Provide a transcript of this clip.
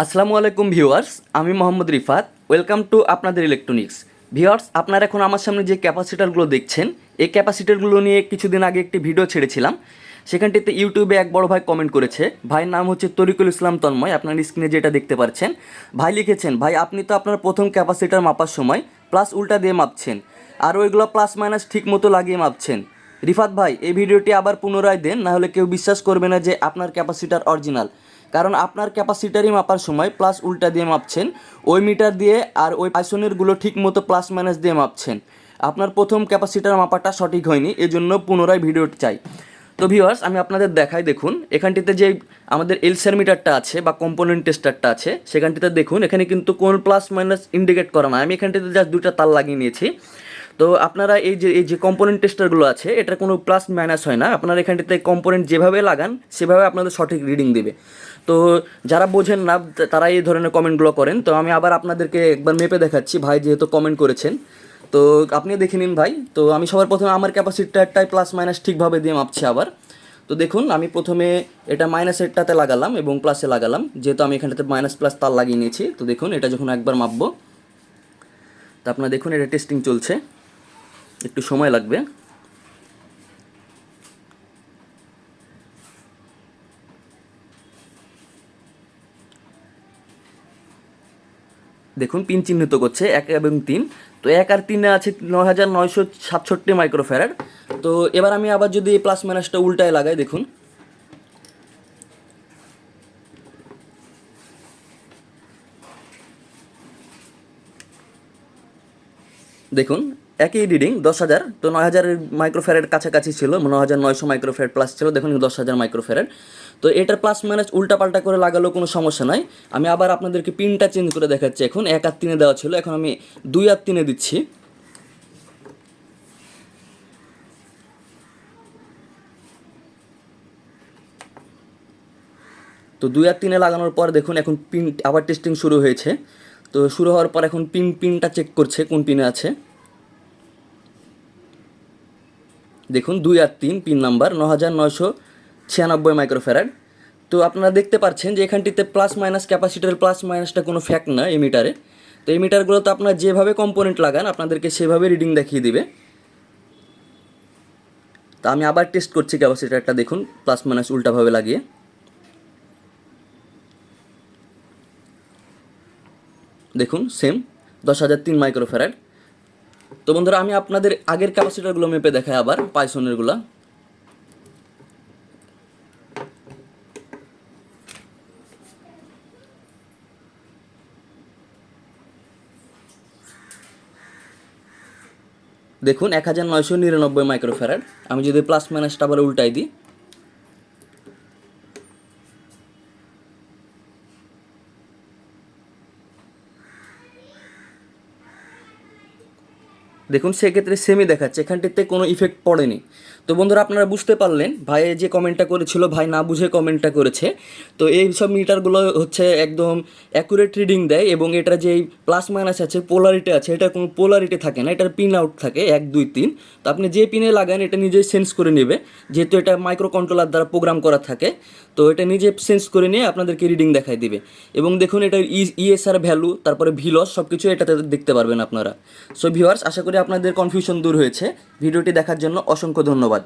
আসসালামু আলাইকুম ভিউয়ার্স, আমি মোহাম্মদ রিফাত, ওয়েলকাম টু আপনাদের ইলেকট্রনিক্স। ভিউয়ার্স, আপনারা এখন আমার সামনে যে ক্যাপাসিটারগুলো দেখছেন, এই ক্যাপাসিটারগুলো নিয়ে কিছুদিন আগে একটি ভিডিও ছেড়েছিলাম। সেখানটিতে ইউটিউবে এক বড় ভাই কমেন্ট করেছে, ভাইয়ের নাম হচ্ছে তরিকুল ইসলাম তন্ময়, আপনার স্ক্রিনে যেটা দেখতে পাচ্ছেন। ভাই লিখেছেন, ভাই, আপনি তো আপনার প্রথম ক্যাপাসিটার মাপার সময় প্লাস উল্টা দিয়ে মাপছেন, আর ওইগুলো প্লাস মাইনাস ঠিক মতো লাগিয়ে মাপছেন। রিফাত ভাই, এই ভিডিওটি আবার পুনরায় দেন না হলে কেউ বিশ্বাস করবে না যে আপনার ক্যাপাসিটার অরিজিনাল কারণ আপনার ক্যাপাসিটারই মাপার সময় প্লাস উল্টা দিয়ে মাপছেন। ওই মিটার দিয়ে আর ওই পাইসনেরগুলো ঠিক মতো প্লাস মাইনাস দিয়ে মাপছেন। আপনার প্রথম ক্যাপাসিটার মাপাটা সঠিক হয়নি, এজন্য পুনরায় ভিডিওটি চাই। তো ভিউয়ার্স আমি আপনাদের দেখাই দেখুন, এখানটিতে যে আমাদের এলসার মিটারটা আছে বা কম্পোনেন্ট টেস্টারটা আছে, সেখানটিতে দেখুন, এখানে কিন্তু কোন প্লাস মাইনাস ইন্ডিকেট করা না আমি এখানটিতে জাস্ট দুইটা তার লাগিয়ে নিয়েছি। তো আপনারা এই যে এই যে কম্পোনেন্ট টেস্টারগুলো আছে, এটার কোনো প্লাস মাইনাস হয় না। আপনারা এখানটিতে কম্পোনেন্ট যেভাবে লাগান, সেভাবে আপনাদের সঠিক রিডিং দেবে। তো যারা বোঝেন না, তারা এই ধরনের কমেন্টগুলো করেন। তো আমি আবার আপনাদেরকে একবার মেপে দেখাচ্ছি, ভাই যেহেতু কমেন্ট করেছেন। তো আপনি দেখে নিন ভাই। তো আমি সবার প্রথমে আমার ক্যাপাসিটারটাই প্লাস মাইনাস ঠিকভাবে দিয়ে মাপছি আবার। তো দেখুন, আমি প্রথমে এটা মাইনাসেরটাতে লাগালাম এবং প্লাসে লাগালাম। যেহেতু আমি এখানটাতে মাইনাস প্লাস তার লাগিয়ে নিয়েছি। তো দেখুন, এটা যখন একবার মাপবো, তো আপনারা দেখুন, এটা টেস্টিং চলছে। একটু সময় লাগবে। দেখুন, পিন চিহ্নিত করছে এক এবং তিন। তো এক আর তিনে আছে নয় হাজার নয়শো সাতষট্টি মাইক্রোফ্যারাড। তো এবার আমি আবার যদি প্লাস মাইনাসটা উল্টায় লাগাই, দেখুন। দেখুন একই রিডিং দশ হাজার। তো নয় হাজারের মাইক্রোফ্যারের কাছাকাছি ছিল ন হাজার নয়শো মাইক্রোফ্যারেড প্লাস ছিল, দেখুন দশ হাজার মাইক্রোফ্যারেড তো এটার প্লাস মাইনাস উল্টাপাল্টা করে লাগালেও কোনো সমস্যা নাই। আমি আবার আপনাদেরকে পিনটা চেঞ্জ করে দেখাচ্ছি এখন, এক আর তিনে দেওয়া ছিল, এখন আমি দুই আর তিনে দিচ্ছি। তো দুই আর তিনে লাগানোর পর দেখুন এখন পিন আবার টেস্টিং শুরু হয়েছে। তো শুরু হওয়ার পর এখন পিন পিনটা চেক করছে কোন পিনে আছে। দেখুন, দুই আর তিন পিন নাম্বার ন হাজার নয়শো ছিয়ানব্বই মাইক্রোফ্যারাড। তো আপনারা দেখতে পাচ্ছেন যে এখানটিতে প্লাস মাইনাস ক্যাপাসিটার প্লাস মাইনাসটা কোনো ফ্যাক্ট না এই মিটারে তো এই মিটারগুলো তো আপনার যেভাবে কম্পোনেন্ট লাগান, আপনাদেরকে সেভাবে রিডিং দেখিয়ে দিবে। তা আমি আবার টেস্ট করছি ক্যাপাসিটারটা দেখুন প্লাস মাইনাস উল্টাভাবে লাগিয়ে। দেখুন সেম দশ হাজার তিন মাইক্রোফ্যারাড। তো বন্ধুরা, আমি আপনাদের আগের ক্যাপাসিটারগুলো মেপে দেখাই আবার পাইসনেরগুলো দেখুন, এক হাজার নয়শো নিরানব্বই মাইক্রোফ্যারাড আমি যদি প্লাস মাইনাসটা আবার উল্টাই দিই দেখুন, সেক্ষেত্রে সেমি দেখাচ্ছে। এখানটিতে কোনো ইফেক্ট পড়েনি। তো বন্ধুরা, আপনারা বুঝতে পারলেন ভাই যে কমেন্টটা করেছিল, ভাই না বুঝে কমেন্টটা করেছে। তো এই সব মিটারগুলো হচ্ছে একদম অ্যাকুরেট রিডিং দেয় এবং এটার যেই প্লাস মাইনাস আছে পোলারিটি আছে এটা কোনো পোলারিটি থাকে না, এটার পিন আউট থাকে এক, দুই, তিন। তো আপনি যে পিনে লাগান, এটা নিজেই সেন্স করে নেবে। যেহেতু এটা মাইক্রো কন্ট্রোলার দ্বারা প্রোগ্রাম করা থাকে, তো এটা নিজে সেন্স করে নিয়ে আপনাদেরকে রিডিং দেখাই দিবে। এবং দেখুন এটা ইএসআর ভ্যালু তারপরে ভিলস সব কিছু এটাতে দেখতে পারবেন আপনারা। সো ভিউয়ার্স আশা করি আপনাদের কনফিউশন দূর হয়েছে। ভিডিওটি দেখার জন্য অসংখ্য ধন্যবাদ।